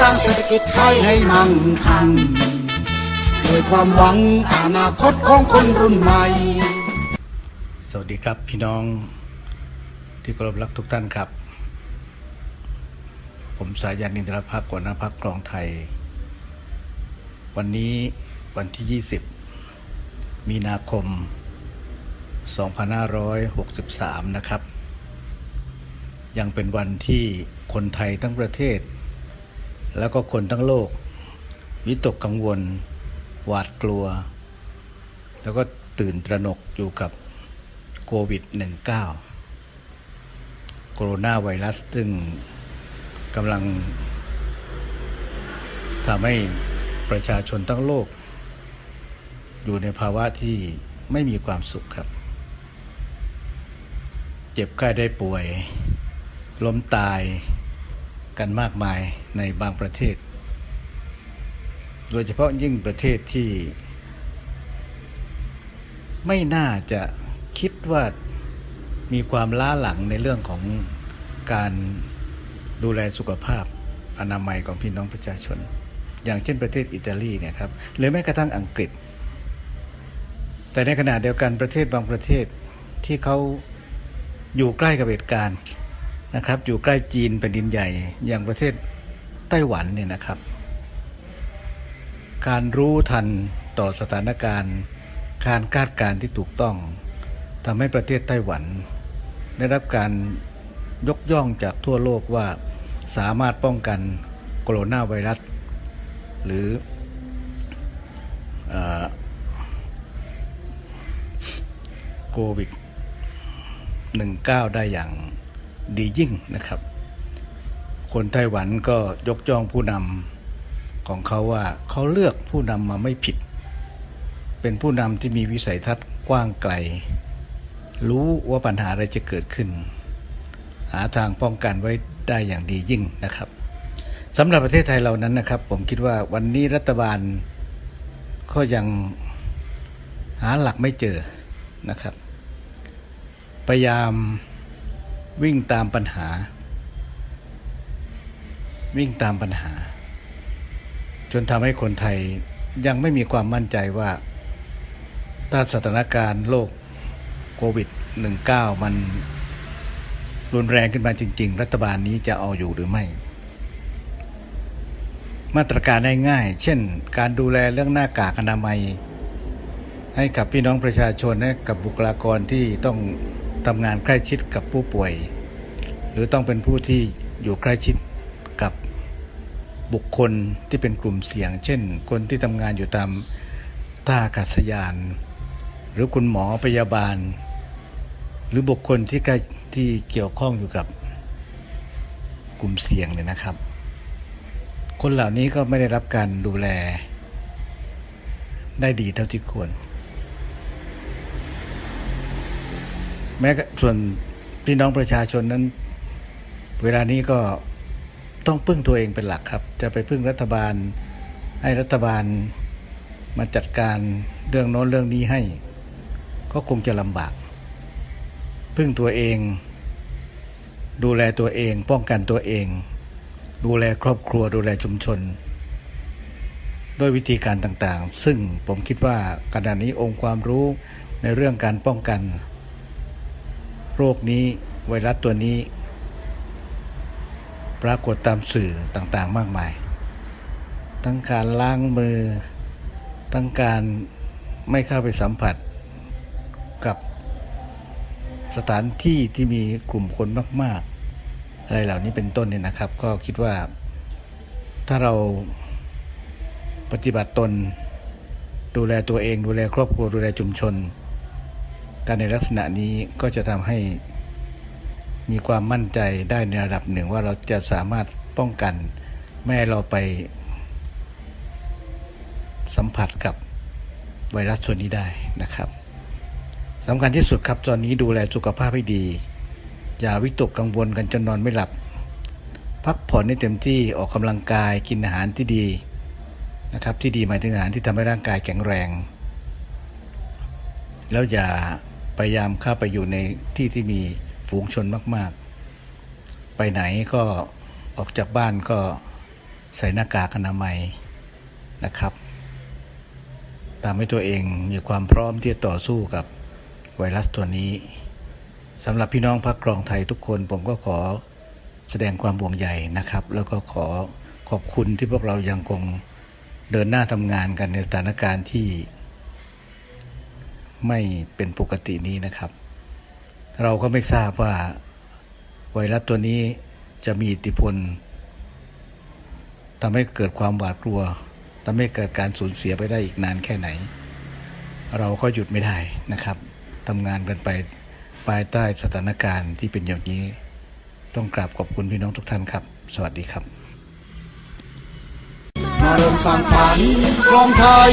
สร้างเศรษฐกิจไทยให้มั่งคั่งด้วยความหวังอนาคตของคนรุ่นใหม่ สวัสดีครับพี่น้องที่เคารพรักทุกท่านครับ ผมสายันนินทรพักหัวหน้าพักกรองไทย วันนี้วันที่ 20 มีนาคม 2563 นะครับ ยังเป็นวันที่คนไทยทั้งประเทศ แล้วก็คนทั้งโลก วิตกกังวล หวาดกลัว แล้วก็ตื่นตระหนกอยู่กับโควิด -19 โคโรนาไวรัสซึ่งกำลังทำให้ประชาชนทั้งโลก อยู่ในภาวะที่ไม่มีความสุขครับ เจ็บไข้ได้ป่วย ล้มตาย กันมากมายในบางประเทศ โดยเฉพาะยิ่งประเทศที่ ไม่น่าจะคิดว่ามีความล้าหลังในเรื่องของการดูแลสุขภาพอนามัยของพี่น้องประชาชน อย่างเช่นประเทศอิตาลีเนี่ยครับหรือแม้กระทั่งอังกฤษ แต่ในขณะเดียวกันประเทศบางประเทศที่เขาอยู่ใกล้กับเหตุการณ์ นะครับ อยู่ใกล้จีนแผ่นดินใหญ่อย่างประเทศไต้หวันเนี่ยนะครับ การรู้ทันต่อสถานการณ์ การคาดการณ์ที่ถูกต้องทำให้ประเทศไต้หวัน ได้รับการยกย่องจากทั่วโลกว่าสามารถป้องกันโคโรนาไวรัส หรือเออโควิด 19 ได้อย่าง ดียิ่งนะครับ คนไต้หวันก็ยกย่องผู้นำของเขาว่าเขาเลือกผู้นำมาไม่ผิด เป็นผู้นำที่มีวิสัยทัศน์กว้างไกล รู้ว่าปัญหาอะไรจะเกิดขึ้น หาทางป้องกันไว้ได้อย่างดียิ่งนะครับสำหรับประเทศไทยเรานั้นนะครับ ผมคิดว่าวันนี้รัฐบาลก็ยังหาหลักไม่เจอนะครับ พยายาม วิ่งตามปัญหา วิ่งตามปัญหา จนทำให้คนไทยยังไม่มีความมั่นใจว่า ถ้าสถานการณ์โรคโควิด -19 มันรุนแรงขึ้นมาจริง ๆ รัฐบาลนี้จะเอาอยู่หรือไม่ มาตรการง่ายๆเช่น การดูแลเรื่องหน้ากากอนามัย ให้กับพี่น้องประชาชนให้กับบุคลากรที่ต้อง ทำงานใกล้ชิดกับผู้ป่วย หรือต้องเป็นผู้ที่อยู่ใกล้ชิดกับบุคคลที่เป็นกลุ่มเสี่ยง เช่น คนที่ทำงานอยู่ตามท่าอากาศยาน หรือคุณหมอพยาบาล หรือบุคคลที่ใกล้ที่เกี่ยวข้องอยู่กับกลุ่มเสี่ยงเนี่ยนะครับ คนเหล่านี้ก็ไม่ได้รับการดูแลได้ดีเท่าที่ควร แม้ส่วนพี่น้องประชาชนนั้น เวลานี้ก็ต้องพึ่งตัวเองเป็นหลักครับ จะไปพึ่งรัฐบาล ให้รัฐบาลมาจัดการเรื่องโน้นเรื่องนี้ให้ ก็คงจะลำบาก พึ่งตัวเอง ดูแลตัวเอง ป้องกันตัวเอง ดูแลครอบครัวดูแลชุมชน ด้วยวิธีการต่างๆ ซึ่งผมคิดว่าขณะนี้องค์ความรู้ในเรื่องการป้องกัน โรคนี้ไวรัสตัวนี้ ปรากฏตามสื่อต่างๆมากมาย ทั้งการล้างมือ ทั้งการไม่เข้าไปสัมผัสกับสถานที่ที่มีกลุ่มคนมาก ๆ อะไรเหล่านี้เป็นต้นเนี่ยนะครับ ก็คิดว่าถ้าเราปฏิบัติตน ดูแลตัวเอง ดูแลครอบครัวดูแลชุมชน การในลักษณะนี้ก็จะทำให้มีความมั่นใจได้ในระดับหนึ่งว่าเราจะสามารถป้องกันไม่ให้เราไปสัมผัสกับไวรัสตัวนี้ได้นะครับสำคัญที่สุดครับตอนนี้ดูแลสุขภาพให้ดี อย่าวิตกกังวลกันจนนอนไม่หลับ พักผ่อนให้เต็มที่ออกกำลังกายกินอาหารที่ดีนะครับที่ดีหมายถึงอาหารที่ทำให้ร่างกายแข็งแรง แล้วอย่า พยายามเข้าไปอยู่ในที่ที่มีฝูงชนมาก ๆ ไปไหนก็ออกจากบ้านก็ใส่หน้ากากอนามัยนะครับทำให้ตัวเองมีความพร้อมที่จะต่อสู้กับไวรัสตัวนี้สำหรับพี่น้องพักครองไทยทุกคนผมก็ขอแสดงความห่วงใยนะครับ แล้วก็ขอขอบคุณที่พวกเรายังคงเดินหน้าทำงานกันในสถานการณ์ที่ ไม่เป็นปกตินี้นะครับ เราก็ไม่ทราบว่าไวรัสตัวนี้จะมีอิทธิพลทำให้เกิดความหวาดกลัวทำให้เกิดการสูญเสียไปได้อีกนานแค่ไหน เราก็หยุดไม่ได้นะครับทำงานกันไปภายใต้สถานการณ์ที่เป็นอย่างนี้ ต้องกราบขอบคุณพี่น้องทุกท่านครับ สวัสดีครับ มาเริ่มสร้างฝันกลองไทย